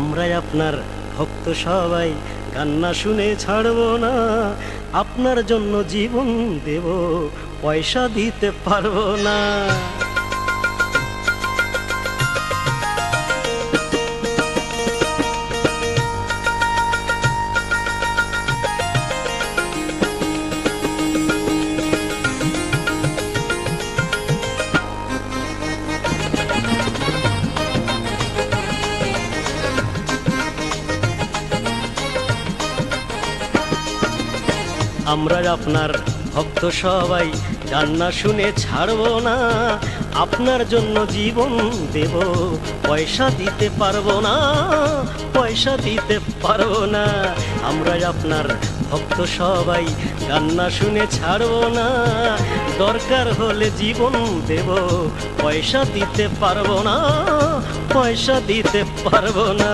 আমরাই আপনার ভক্ত সবাই। কান্না শুনে ছাড়ব না, আপনার জন্য জীবন দেব, পয়সা দিতে পারব না। আমরা আপনার ভক্ত সবাই কান্না শুনে ছাড়বো না। আপনার জন্য জীবন দেব, পয়সা দিতে পারব না, পয়সা দিতে পারব না। আমরা আপনার ভক্ত সবাই কান্না শুনে ছাড়বো না। দরকার হলে জীবন দেব, পয়সা দিতে পারব না, পয়সা দিতে পারব না।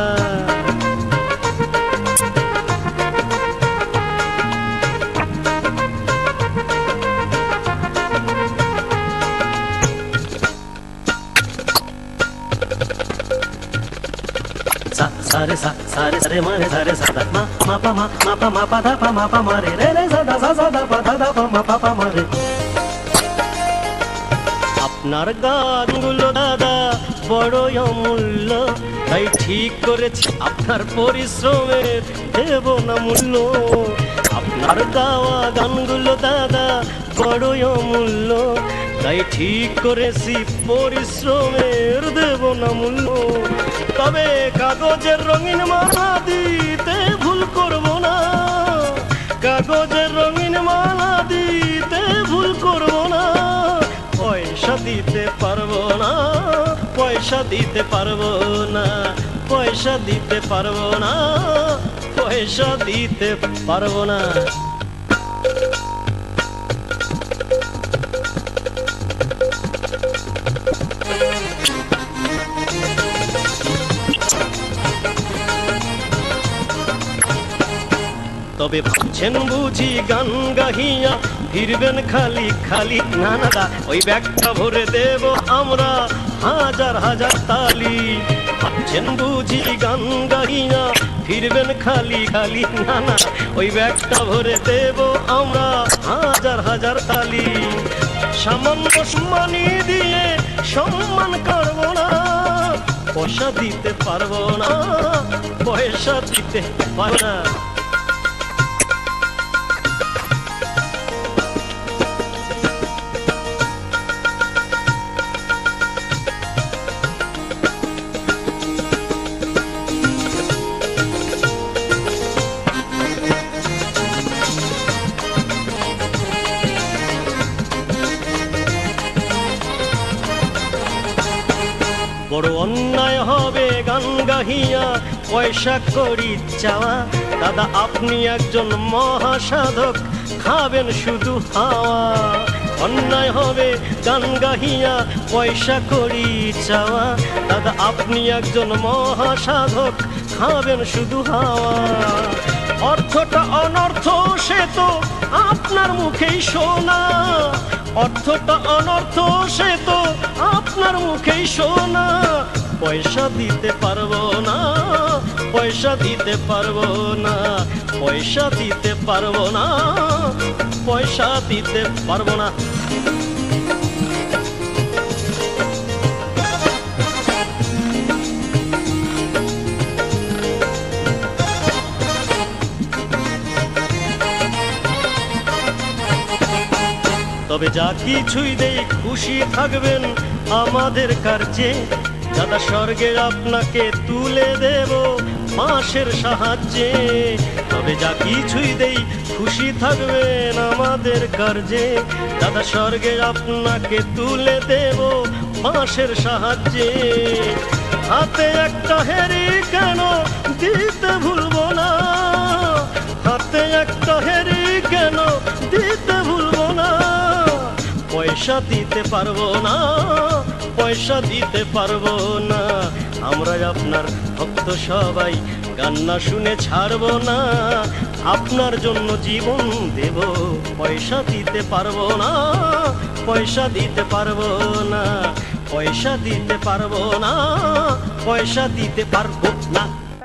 আপনার গানগুলো দাদা বড় অমূল্য তাই ঠিক করেছি আপনার পরিশ্রমের দেব না মূল্য আপনার গাওয়া গানগুলো দাদা বড় অমূল্য তাই ঠিক করেছি পরিশ্রমের দেব না মূল্য তবে কাগজের রঙিন মালা দিতে ভুল করব না। কাগজের রঙিন মালা দিতে ভুল করব না। পয়সা দিতে পারব না, পয়সা দিতে পারব না, পয়সা দিতে পারব না, পয়সা দিতে পারব না। তবে ভাবছেন বুঝি গান গাহিয়া, ফিরবেন খালি খালি না না ওই ব্যাগটা ভরে দেব আমরা হাজার হাজার তালি। ভাবছেন বুঝি গান গাহিয়া, ফিরবেন খালি খালি না না ওই ব্যাগটা ভরে দেব আমরা হাজার হাজার তালি। সামান্য সম্মানি দিয়ে সম্মান করব না। পয়সা দিতে পারব না, পয়সা দিতে পারব না। বড় অন্যায় হবে গান গাহিয়া পয়সা করি চাওয়া। দাদা, আপনি একজন মহাসাধক, খাবেন শুধু হাওয়া। অন্যায় হবে গান গাহিয়া পয়সা করি চাওয়া। দাদা, আপনি একজন মহাসাধক, খাবেন শুধু হাওয়া। অর্থটা অনর্থ, সে তো আপনার মুখেই শোনা। অর্থটা অনর্থ, সে তো আপনার মুখেই শোনা পয়সা দিতে পারব না, পয়সা দিতে পারব না, পয়সা দিতে পারব না, পয়সা দিতে পারব না। তবে যা কিছুই দেই খুশি থাকবেন আমাদের কার্যে, দাদা স্বর্গে আপনাকে তুলে দেব মাসের সাহায্যে। তবে যা কিছুই দেই, খুশি থাকবেন আমাদের কার্যে। দাদা স্বর্গে আপনাকে তুলে দেব মাসের সাহায্যে। হাতে একটা হেরি কেন দিতে ভুলবো না। পয়সা দিতে পারব না, পয়সা দিতে পারব না। আমরা আপনার ভক্ত সবাই কান্না শুনে ছাড়বো না। আপনার জন্য জীবন দেব, পয়সা দিতে পারব না, পয়সা দিতে পারব না। পয়সা দিতে পারব না, পয়সা দিতে পারব না।